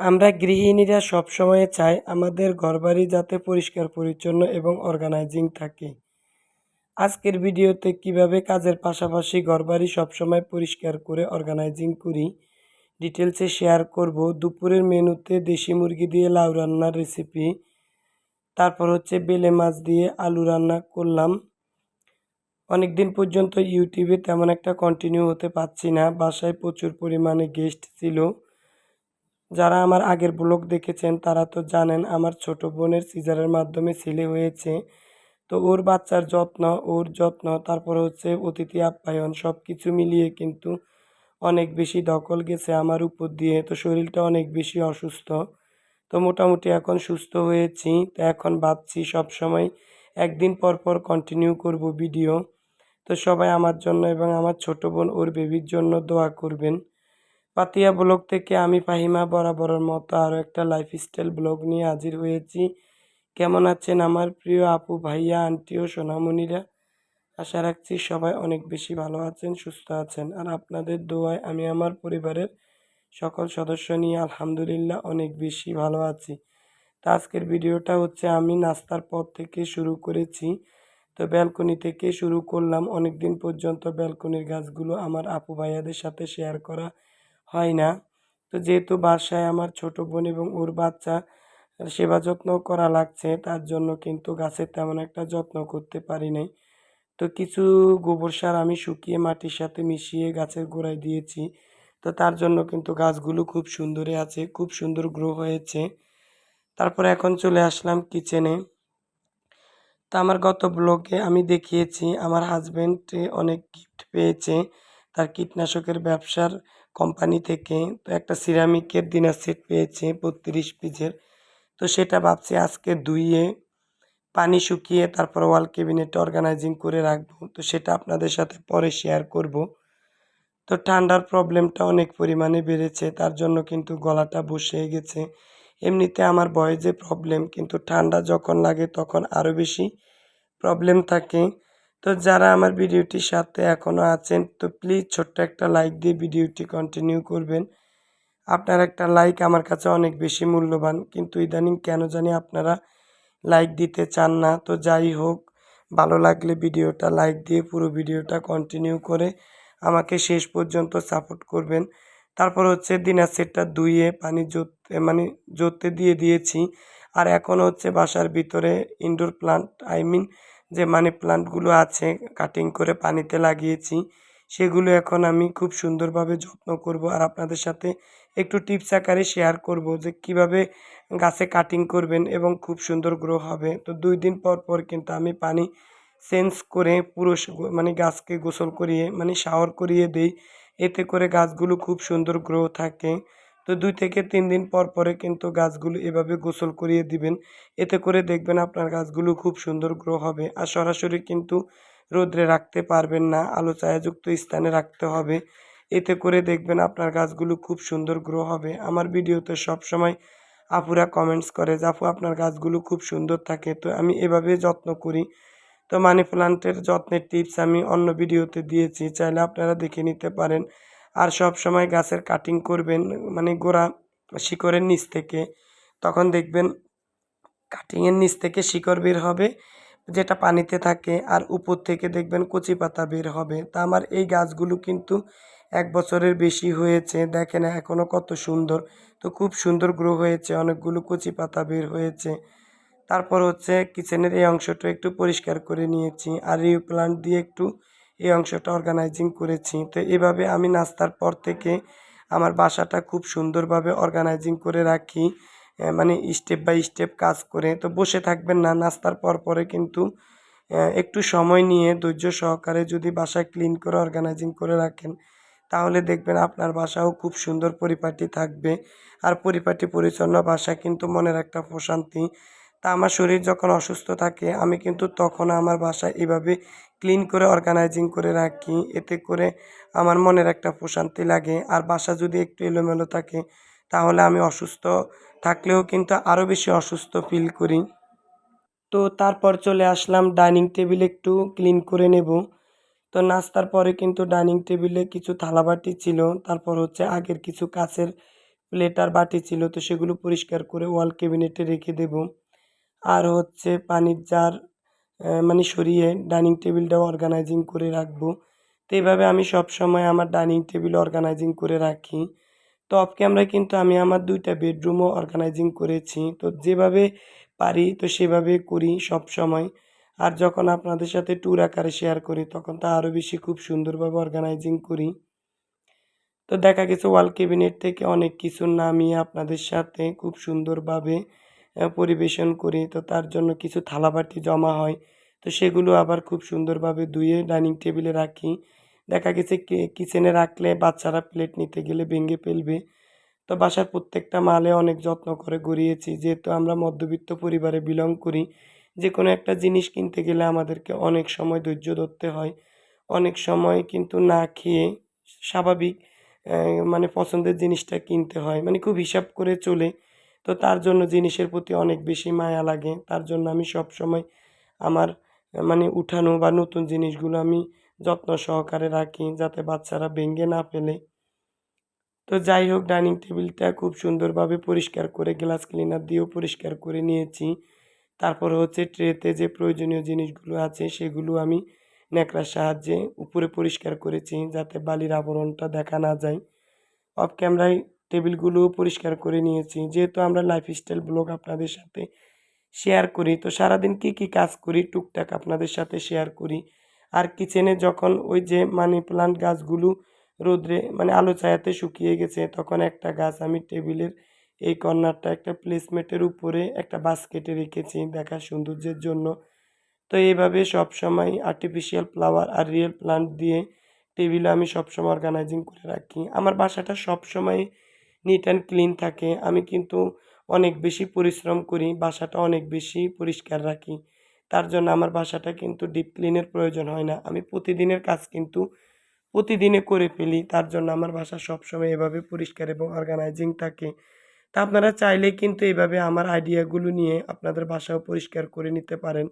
আমরা গৃহিণীরা সবসময় চাই আমাদের ঘরবাড়ি যাতে পরিষ্কার, পরিচ্ছন্ন এবং অর্গানাইজিং থাকে। আজকের ভিডিওতে কীভাবে কাজের পাশাপাশি ঘরবাড়ি সবসময় পরিষ্কার করে অর্গানাইজিং করি, ডিটেলসে শেয়ার করব। দুপুরের মেনুতে দেশি মুরগি দিয়ে লাউ রান্নার রেসিপি তারপর হচ্ছে বেলে মাছ দিয়ে আলু রান্না করলাম। অনেক দিন পর্যন্ত ইউটিউবে তেমন একটা কন্টিনিউ হতে পারছি না। বাসায় প্রচুর পরিমাণে গেস্ট ছিল। যারা আমার আগের ব্লগ দেখেছেন, তারা তো জানেন আমার ছোট বোনের সিজারের মাধ্যমে ছেলে হয়েছে। তো ওর বাচ্চার যত্ন, ওর যত্ন, তারপর হচ্ছে অতিথি আপ্যায়ন সব কিছু মিলিয়ে কিন্তু অনেক বেশি দখল গেছে আমার উপর দিয়ে। তো শরীরটা অনেক বেশি অসুস্থ। তো মোটামুটি এখন সুস্থ হয়েছি। তো এখন ভাবছি সব সময় একদিন পর পর কন্টিনিউ করব ভিডিও তো সবাই আমার জন্য এবং আমার ছোট বোন ওর বেবির জন্য দোয়া করবেন। পাতিয়া ব্লগ থেকে আমি ফাহিমা বরাবরের মতো আরও একটা লাইফস্টাইল ব্লগ নিয়ে হাজির হয়েছি। কেমন আছেন আমার প্রিয় আপু, ভাইয়া আন্টি ও সোনামণিরা? আশা রাখছি সবাই অনেক বেশি ভালো আছেন, সুস্থ আছেন। আর আপনাদের দোয়ায় আমি আমার পরিবারের সকল সদস্য নিয়ে আলহামদুলিল্লাহ অনেক বেশি ভালো আছি। তো আজকের ভিডিওটা হচ্ছে আমি নাস্তার পর থেকে শুরু করেছি। তো ব্যালকনি থেকে শুরু করলাম। অনেক দিন পর্যন্ত ব্যালকনির গাছগুলো আমার আপু ভাইয়াদের সাথে শেয়ার করা হয় না। তো যেহেতু বাসায় আমার ছোট বোন এবং ওর বাচ্চা, সেবা যত্ন করা লাগছে, তার জন্য কিন্তু গাছের তেমন একটা যত্ন করতে পারি নাই। তো কিছু গোবর সার আমি শুকিয়ে মাটির সাথে মিশিয়ে গাছের গোড়ায় দিয়েছি। তো তার জন্য কিন্তু গাছগুলো খুব সুন্দরে আছে, খুব সুন্দর গ্রো হয়েছে। তারপর এখন চলে আসলাম কিচেনে তো আমার গত ব্লগে আমি দেখিয়েছি, আমার হাজব্যান্ড অনেক গিফট পেয়েছে। তার কীটনাশকের ব্যবসার কোম্পানি থেকে। তো একটা সিরামিকের ডিনার সেট পেয়েছে বত্রিশ পিসের। তো সেটা ভাবছি আজকে ধুইয়ে, পানি শুকিয়ে, তারপর ওয়াল ক্যাবিনেট অর্গানাইজিং করে রাখব। তো সেটা আপনাদের সাথে পরে শেয়ার করব। তো ঠান্ডার প্রবলেমটা অনেক পরিমাণে বেড়েছে, তার জন্য কিন্তু গলাটা বসে গেছে। এমনিতে আমার বয়েজে প্রবলেম কিন্তু ঠান্ডা যখন লাগে তখন আরও বেশি প্রবলেম থাকে। তো যারা আমার ভিডিওটির সাথে এখনও আছেন, তো প্লিজ ছোট্ট একটা লাইক দিয়ে ভিডিওটি কন্টিনিউ করবেন। আপনার একটা লাইক আমার কাছে অনেক বেশি মূল্যবান, কিন্তু ইদানিং কেন জানি আপনারা লাইক দিতে চান না। তো যাই হোক, ভালো লাগলে ভিডিওটা লাইক দিয়ে পুরো ভিডিওটা কন্টিনিউ করে আমাকে শেষ পর্যন্ত সাপোর্ট করবেন। তারপর হচ্ছে দিনার সেটটা ধুয়ে, পানি জোতে মানে জোতে দিয়ে দিয়েছি। আর এখন হচ্ছে বাসার ভিতরে ইনডোর প্লান্ট আই মিন যে মানি প্লান্টগুলো আছে কাটিং করে পানিতে লাগিয়েছি, সেগুলো এখন আমি খুব সুন্দরভাবে যত্ন করব। আর আপনাদের সাথে একটু টিপস আকারে শেয়ার করব যে কীভাবে গাছে কাটিং করবেন এবং খুব সুন্দর গ্রো হবে। তো দুই দিন পর পর কিন্তু আমি পানি চেঞ্জ করে পুরো মানে গাছকে গোসল করিয়ে মানে শাওয়ার করিয়ে দেই। এতে করে গাছগুলো খুব সুন্দর গ্রো থাকে। তো দুই থেকে তিন দিন পর পরে কিন্তু গাছগুলো এভাবে গোসল করিয়ে দিবেন। এতে করে দেখবেন আপনার গাছগুলো খুব সুন্দর গ্রো হবে আর সরাসরি কিন্তু রোদ্রে রাখতে পারবেন না, আলো ছায়াযুক্ত স্থানে রাখতে হবে। এতে করে দেখবেন আপনার গাছগুলো খুব সুন্দর গ্রো হবে। আমার ভিডিওতে সব সময় আপুরা কমেন্টস করে আপু, আপনার গাছগুলো খুব সুন্দর থাকে, তো আমি এভাবে যত্ন করি। তো মানি প্লান্টের যত্নের টিপস আমি অন্য ভিডিওতে দিয়েছি, চাইলে আপনারা দেখে নিতে পারেন। আর সব সময় গাছের কাটিং করবেন মানে গোড়া শিকড়ের নিচ থেকে। তখন দেখবেন কাটিংয়ের নিচ থেকে শিকড় বের হবে, যেটা পানিতে থাকে, আর উপর থেকে দেখবেন কচি পাতা বের হবে। তা আমার এই গাছগুলো কিন্তু এক বছরের বেশি হয়েছে, দেখেন এখনও কত সুন্দর। তো খুব সুন্দর গ্রো হয়েছে, অনেকগুলো কচি পাতা বের হয়েছে। তারপর হচ্ছে কিচেনের এই অংশটা একটু পরিষ্কার করে নিয়েছি, আর রিউ প্লান্ট দিয়ে একটু এই অংশটা অর্গানাইজিং করেছি। তো এভাবে আমি নাস্তার পর থেকে আমার বাসাটা খুব সুন্দরভাবে অর্গানাইজিং করে রাখি। মানে স্টেপ বাই স্টেপ কাজ করে। তো বসে থাকবেন না, নাস্তার পর পরে কিন্তু একটু সময় নিয়ে ধৈর্য সহকারে যদি বাসা ক্লিন করে অর্গানাইজিং করে রাখেন, তাহলে দেখবেন আপনার বাসাও খুব সুন্দর পরিপাটি থাকবে। আর পরিপাটি পরিচ্ছন্ন বাসা কিন্তু মনের একটা প্রশান্তি তা আমার শরীর যখন অসুস্থ থাকে, আমি কিন্তু তখন আমার বাসা এভাবে ক্লিন করে, অর্গানাইজিং করে রাখি। এতে করে আমার মনের একটা প্রশান্তি লাগে। আর বাসা যদি একটু এলোমেলো থাকে, তাহলে আমি অসুস্থ থাকলেও কিন্তু আরও বেশি অসুস্থ ফিল করি। তো তারপর চলে আসলাম, ডাইনিং টেবিল একটু ক্লিন করে নেব। তো নাস্তার পরে কিন্তু ডাইনিং টেবিলে কিছু থালাবাটি ছিল। তারপর হচ্ছে আগের কিছু কাছের প্লেট আর বাটি ছিল। তো সেগুলো পরিষ্কার করে ওয়াল ক্যাবিনেটে রেখে দেব। আর হচ্ছে পানির জার মানে সরিয়ে ডাইনিং টেবিলটাও অর্গানাইজিং করে রাখব। তো এইভাবে আমি সব সময় আমার ডাইনিং টেবিল অর্গানাইজিং করে রাখি। তো অফ ক্যামেরায় কিন্তু আমি আমার দুইটা বেডরুমও অর্গানাইজিং করেছি। তো যেভাবে পারি, তো সেভাবে করি সব সময় আর যখন আপনাদের সাথে ট্যুর আকারে শেয়ার করি, তখন তা আরও বেশি খুব সুন্দরভাবে অর্গানাইজিং করি। তো দেখা গেছে ওয়াল ক্যাবিনেট থেকে অনেক কিছু নামিয়ে আপনাদের সাথে খুব সুন্দরভাবে পরিবেশন করি। তো তার জন্য কিছু থালাবাটি জমা হয়। তো সেগুলো আবার খুব সুন্দরভাবে ধুয়ে ডাইনিং টেবিলে রাখি। দেখা গেছে কিচেনে রাখলে বাচ্চারা প্লেট নিতে গেলে ভেঙে ফেলবে। তো বাসার প্রত্যেকটা মালে অনেক যত্ন করে গড়িয়েছি যেহেতু আমরা মধ্যবিত্ত পরিবারে বিলং করি যে কোনো একটা জিনিস কিনতে গেলে আমাদেরকে অনেক সময় ধৈর্য ধরতে হয়। অনেক সময় কিন্তু না খেয়ে স্বাভাবিক মানে পছন্দের জিনিসটা কিনতে হয়। মানে খুব হিসাব করে চলে। তো তার জন্য জিনিসের প্রতি অনেক বেশি মায়া লাগে। তার জন্য আমি সব সময় আমার মানে উঠানো বা নতুন জিনিসগুলো আমি যত্ন সহকারে রাখি যাতে বাচ্চারা ভেঙে না ফেলে। তো যাই হোক, ডাইনিং টেবিলটা খুব সুন্দরভাবে পরিষ্কার করে, গ্লাস ক্লিনার দিয়েও পরিষ্কার করে নিয়েছি। তারপর হচ্ছে ট্রেতে যে প্রয়োজনীয় জিনিসগুলো আছে সেগুলো আমি ন্যাকড়ার সাহায্যে উপরে পরিষ্কার করেছি যাতে বালির আবরণটা দেখা না যায়। অফ ক্যামেরায় টেবিলগুলোও পরিষ্কার করে নিয়েছি। যেহেতু আমরা লাইফস্টাইল ব্লগ আপনাদের সাথে শেয়ার করি, তো সারাদিন কী কী কাজ করি, টুকটাক আপনাদের সাথে শেয়ার করি। আর কিচেনে যখন ওই যে মানি প্লান্ট গাছগুলো রোদ্রে মানে আলো ছায়াতে শুকিয়ে গেছে, তখন একটা গাছ আমি টেবিলের এই কর্নারটা একটা প্লেসমেটের উপরে একটা বাস্কেটে রেখেছি দেখার সৌন্দর্যের জন্য। তো এইভাবে সব সময় আর্টিফিশিয়াল ফ্লাওয়ার আর রিয়েল প্লান্ট দিয়ে টেবিলে আমি সবসময় অর্গানাইজিং করে রাখি। আমার বাসাটা সব সময় নিট অ্যান্ড ক্লিন থাকে, আমি কিন্তু অনেক বেশি পরিশ্রম করি, বাসাটা অনেক বেশি পরিষ্কার রাখি। তার জন্য আমার বাসাটা কিন্তু ডিপ ক্লিনের প্রয়োজন হয় না। আমি প্রতিদিনের কাজ কিন্তু প্রতিদিনে করে ফেলি, তার জন্য আমার বাসা সবসময় এভাবে পরিষ্কার এবং অর্গানাইজিং থাকে। তা আপনারা চাইলে কিন্তু এইভাবে আমার আইডিয়াগুলো নিয়ে আপনাদের বাসাও পরিষ্কার করে নিতে পারেন।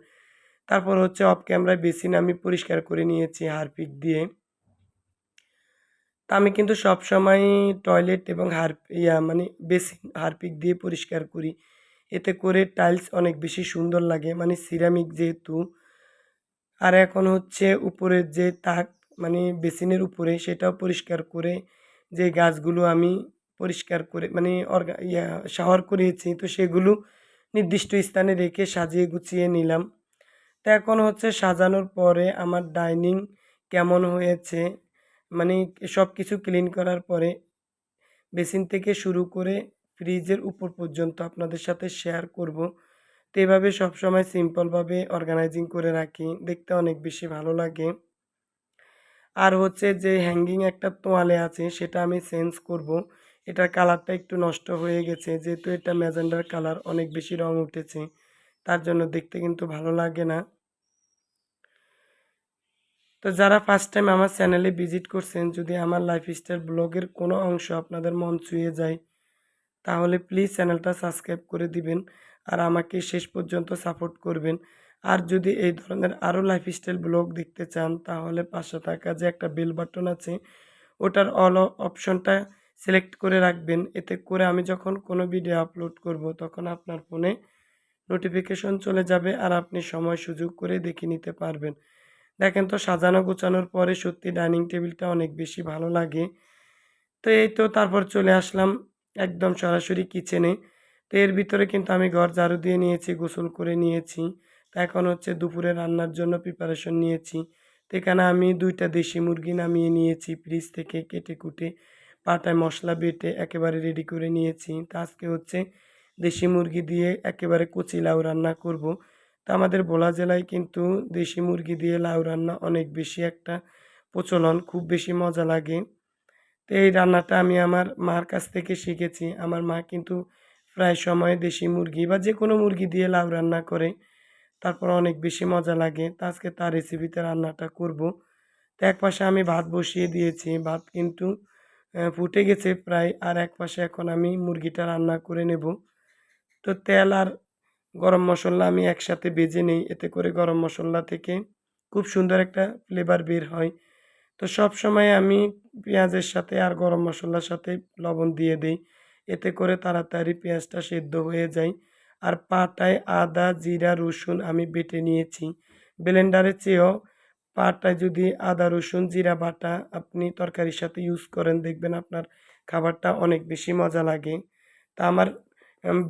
তারপর হচ্ছে অফ ক্যামেরায় বেসিন আমি পরিষ্কার করে নিয়েছি হারপিক দিয়ে। তা আমি কিন্তু সব সময় টয়লেট এবং হার, ইয়া মানে বেসিন হারপিক দিয়ে পরিষ্কার করি। এতে করে টাইলস অনেক বেশি সুন্দর লাগে। মানে সিরামিক যেহেতু, আর এখন হচ্ছে উপরের যে তাক মানে বেসিনের উপরে সেটাও পরিষ্কার করে যে গাছগুলো আমি পরিষ্কার করে মানে অর্গা ইয়া শাওয়ার করিয়েছি, তো সেগুলো নির্দিষ্ট স্থানে রেখে সাজিয়ে গুছিয়ে নিলাম। তো এখন হচ্ছে সাজানোর পরে আমার ডাইনিং কেমন হয়েছে মানে সব কিছু ক্লিন করার পরে বেসিন থেকে শুরু করে ফ্রিজের উপর পর্যন্ত আপনাদের সাথে শেয়ার করব। তো এভাবে সবসময় সিম্পলভাবে অর্গানাইজিং করে রাখি, দেখতে অনেক বেশি ভালো লাগে। আর হচ্ছে যে হ্যাঙ্গিং একটা তোয়ালে আছে, সেটা আমি চেঞ্জ করব। এটার কালারটা একটু নষ্ট হয়ে গেছে, যেহেতু এটা ম্যাজেন্ডার কালার অনেক বেশি রং উঠেছে, তার জন্য দেখতে কিন্তু ভালো লাগে না। তো যারা ফার্স্ট টাইম আমার চ্যানেলে ভিজিট করছেন, যদি আমার লাইফস্টাইল ব্লগের কোনো অংশ আপনাদের মন ছুঁয়ে যায়, তাহলে প্লিজ চ্যানেলটা সাবস্ক্রাইব করে দিবেন আর আমাকে শেষ পর্যন্ত সাপোর্ট করবেন। আর যদি এই ধরনের আরও লাইফস্টাইল ব্লগ দেখতে চান, তাহলে পাশে থাকা যে একটা বেল বাটন আছে, ওটার অল অপশনটা সিলেক্ট করে রাখবেন। এতে করে আমি যখন কোনো ভিডিও আপলোড করব, তখন আপনার ফোনে নোটিফিকেশন চলে যাবে আর আপনি সময় সুযোগ করে দেখে নিতে পারবেন। দেখেন তো সাজানো গোছানোর পরে সত্যি ডাইনিং টেবিলটা অনেক বেশি ভালো লাগে। তো এই তো তারপর চলে আসলাম একদম সরাসরি কিচেনে তো এর ভিতরে কিন্তু আমি ঘর ঝাড়ু দিয়ে নিয়েছি, গোসল করে নিয়েছি। তো এখন হচ্ছে দুপুরে রান্নার জন্য প্রিপারেশন নিয়েছি। তো এখানে আমি দুইটা দেশি মুরগি নামিয়ে নিয়েছি ফ্রিজ থেকে কেটে কুটে পাটায় মশলা বেটে একেবারে রেডি করে নিয়েছি। তো আজকে হচ্ছে দেশি মুরগি দিয়ে একেবারে কচি লাউ রান্না করব। তো আমাদের ভোলা জেলায় কিন্তু দেশি মুরগি দিয়ে লাউ রান্না অনেক বেশি একটা প্রচলন, খুব বেশি মজা লাগে। তো এই রান্নাটা আমি আমার মার কাছ থেকে শিখেছি। আমার মা কিন্তু প্রায় সময় দেশি মুরগি বা যে কোনো মুরগি দিয়ে লাউ রান্না করে। তারপর অনেক বেশি মজা লাগে। তো আজকে তার রেসিপিতে রান্নাটা করব। তো এক পাশে আমি ভাত বসিয়ে দিয়েছি। ভাত কিন্তু ফুটে গেছে প্রায়। আর এক পাশে এখন আমি মুরগিটা রান্না করে নেব। তো তেল আর গরম মশলা আমি একসাথে বেজে নিই। এতে করে গরম মশলা থেকে খুব সুন্দর একটা ফ্লেভার বের হয়। তো সব সময় আমি পেঁয়াজের সাথে আর গরম মশলার সাথে লবণ দিয়ে দিই। এতে করে তাড়াতাড়ি পেঁয়াজটা সেদ্ধ হয়ে যায়। আর পাটায় আদা, জিরা, রসুন আমি বেটে নিয়েছি। ব্লেন্ডারের চেয়েও পাটায় যদি আদা, রসুন, জিরা, বাটা আপনি তরকারির সাথে ইউজ করেন, দেখবেন আপনার খাবারটা অনেক বেশি মজা লাগে। তা আমার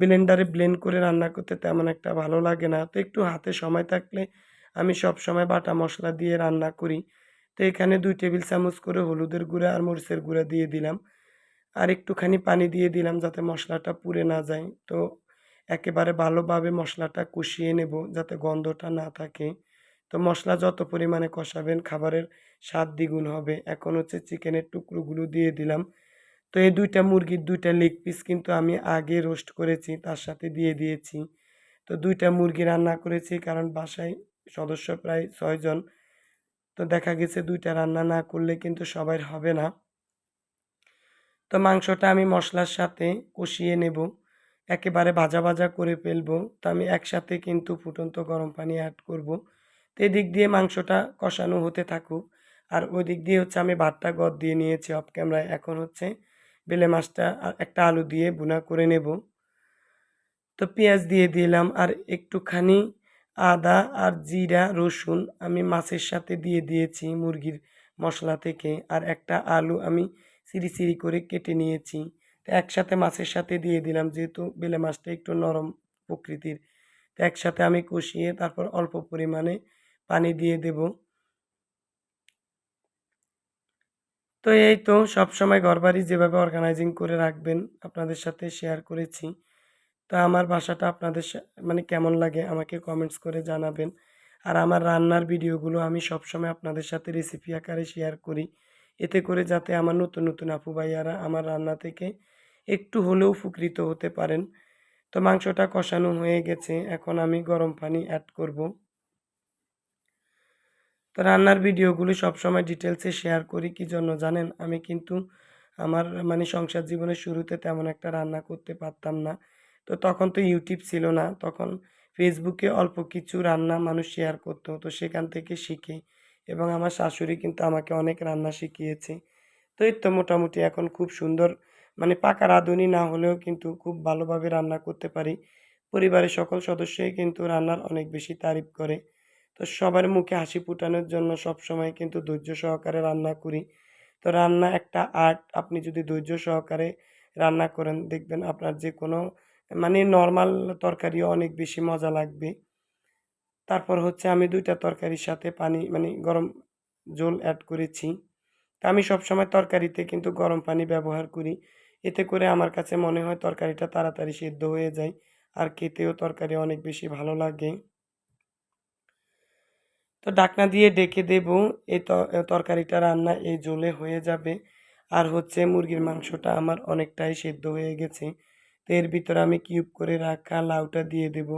ব্লেন্ডারে ব্লেন্ড করে রান্না করতে তেমন একটা ভালো লাগে না। তো একটু হাতে সময় থাকলে আমি সব সময় বাটা মশলা দিয়ে রান্না করি। তো এখানে দুই টেবিল চামচ করে হলুদের গুঁড়া আর মরিচের গুঁড়া দিয়ে দিলাম। আর একটুখানি পানি দিয়ে দিলাম যাতে মশলাটা পুড়ে না যায়। তো একেবারে ভালোভাবে মশলাটা কষিয়ে নেব যাতে গন্ধটা না থাকে। তো মশলা যত পরিমাণে কষাবেন খাবারের স্বাদ দ্বিগুণ হবে। এখন হচ্ছে চিকেনের টুকরোগুলো দিয়ে দিলাম। তো এই দুইটা মুরগির দুইটা লেগ পিস কিন্তু আমি আগে রোস্ট করেছি, তার সাথে দিয়ে দিয়েছি। তো দুইটা মুরগি রান্না করেছি, কারণ বাসায় সদস্য প্রায় ছয়জন তো দেখা গেছে দুইটা রান্না না করলে কিন্তু সবাই হবে না। তো মাংসটা আমি মশলার সাথে কষিয়ে নেব। একেবারে ভাজা ভাজা করে ফেলব। তো আমি একসাথে কিন্তু ফুটন্ত গরম পানি অ্যাড করব। তো এদিক দিয়ে মাংসটা কষানো হতে থাকুক। আর ওই দিক দিয়ে হচ্ছে আমি ভাতটা গদ দিয়ে নিয়েছি অফ ক্যামেরায় এখন হচ্ছে বেলে মাছটা একটা আলু দিয়ে বুনা করে নেব। তো পেঁয়াজ দিয়ে দিলাম আর একটুখানি আদা আর জিরা, রসুন আমি মাছের সাথে দিয়ে দিয়েছি মুরগির মশলা থেকে। আর একটা আলু আমি সিরি সিরি করে কেটে নিয়েছি। তো একসাথে মাছের সাথে দিয়ে দিলাম যেহেতু বেলে মাছটা একটু নরম প্রকৃতির। তো একসাথে আমি কষিয়ে তারপর অল্প পরিমাণে পানি দিয়ে দেব। তো এই তো সবসময় ঘরবাড়ি যেভাবে অর্গানাইজিং করে রাখবেন আপনাদের সাথে শেয়ার করেছি। তো আমার বাসাটা আপনাদের মানে কেমন লাগে আমাকে কমেন্টস করে জানাবেন। আর আমার রান্নার ভিডিওগুলো আমি সবসময় আপনাদের সাথে রেসিপি আকারে শেয়ার করি। এতে করে যাতে আমার নতুন নতুন আপু ভাইয়ারা আমার রান্না থেকে একটু হলেও উপকৃত হতে পারেন। তো মাংসটা কষানো হয়ে গেছে, এখন আমি গরম পানি অ্যাড করব। তো রান্নার ভিডিওগুলো সবসময় ডিটেলসে শেয়ার করি, কি জন্য জানেন? আমি কিন্তু আমার মানে সংসার জীবনের শুরুতে তেমন একটা রান্না করতে পারতাম না। তো তখন তো ইউটিউব ছিল না, তখন ফেসবুকে অল্প কিছু রান্না মানুষ শেয়ার করতো, তো সেখান থেকে শিখে এবং আমার শাশুড়ি কিন্তু আমাকে অনেক রান্না শিখিয়েছে। তো এই তো মোটামুটি এখন খুব সুন্দর মানে পাকা রাঁধুনি না হলেও কিন্তু খুব ভালোভাবে রান্না করতে পারি। পরিবারের সকল সদস্যই কিন্তু রান্নার অনেক বেশি তারিফ করে। তো সবার মুখে হাসি ফুটানোর জন্য সব সময় কিন্তু ধৈর্য সহকারে রান্না করি। তো রান্না একটা আর্ট, আপনি যদি ধৈর্য সহকারে রান্না করেন, দেখবেন আপনার যে কোনো মানে নর্মাল তরকারিও অনেক বেশি মজা লাগবে। তারপর হচ্ছে আমি দুইটা তরকারির সাথে পানি মানে গরম জল অ্যাড করেছি। তা আমি সবসময় তরকারিতে কিন্তু গরম পানি ব্যবহার করি। এতে করে আমার কাছে মনে হয় তরকারিটা তাড়াতাড়ি সেদ্ধ হয়ে যায়। আর খেতেও তরকারি অনেক বেশি ভালো লাগে। তো ডাকনা দিয়ে ডেকে দেব এই তরকারিটা রান্না এই জলে হয়ে যাবে। আর হচ্ছে মুরগির মাংসটা আমার অনেকটাই সেদ্ধ হয়ে গেছে। তো এর ভিতরে আমি কিউব করে রাখা লাউটা দিয়ে দেব।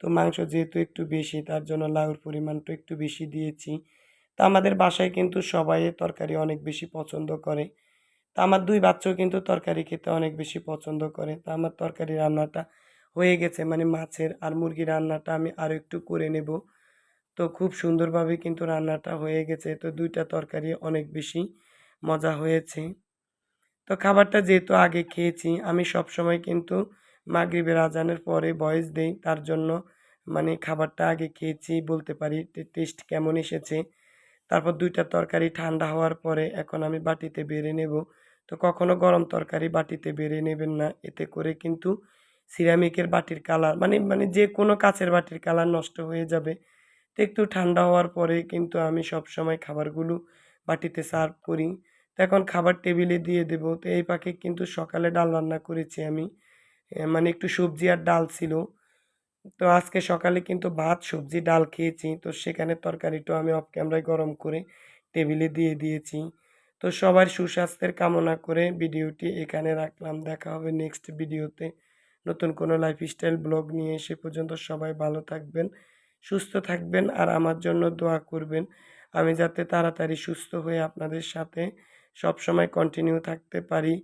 তো মাংস যেহেতু একটু বেশি, তার জন্য লাউর পরিমাণটা একটু বেশি দিয়েছি। তো আমাদের বাসায় কিন্তু সবাই তরকারি অনেক বেশি পছন্দ করে। তা আমার দুই বাচ্চাও কিন্তু তরকারি খেতে অনেক বেশি পছন্দ করে। তা আমার তরকারি রান্নাটা হয়ে গেছে মানে মাছের আর মুরগি রান্নাটা আমি আরও একটু করে নেব। তো খুব সুন্দরভাবে কিন্তু রান্নাটা হয়ে গেছে। তো দুইটা তরকারি অনেক বেশি মজা হয়েছে। তো খাবারটা যেহেতু আগে খেয়েছি, আমি সব সময় কিন্তু মাগরিবের আজানের পরে বয়স দেই, তার জন্য মানে খাবারটা আগে খেয়েছি, বলতে পারি টেস্ট কেমন এসেছে। তারপর দুইটা তরকারি ঠান্ডা হওয়ার পরে এখন আমি বাটিতে বেড়ে নেব। তো কখনো গরম তরকারি বাটিতে বেড়ে নেবেন না, এতে করে কিন্তু সিরামিকের বাটির কালার মানে মানে যে কোনো কাছের বাটির কালার নষ্ট হয়ে যাবে। একটু ঠান্ডা হওয়ার পরে কিন্তু আমি সব সময় খাবারগুলো বাটিতে সার্ভ করি। তো এখন খাবার টেবিলে দিয়ে দেবো। তো এই পাখি কিন্তু সকালে ডাল রান্না করেছি আমি। মানে একটু সবজি আর ডাল ছিল। তো আজকে সকালে কিন্তু ভাত, সবজি, ডাল খেয়েছি। তো সেখানে তরকারিটাও আমি অফ ক্যামেরায় গরম করে টেবিলে দিয়ে দিয়েছি। তো সবার সুস্বাস্থ্যের কামনা করে ভিডিওটি এখানে রাখলাম। দেখা হবে নেক্সট ভিডিওতে। নতুন কোনো লাইফস্টাইল ব্লগ নিয়ে। সে পর্যন্ত সবাই ভালো থাকবেন। সুস্থ থাকবেন আর আমার জন্য দোয়া করবেন। আমি যাতে তাড়াতাড়ি সুস্থ হয়ে আপনাদের সাথে সব সময় কন্টিনিউ থাকতে পারি।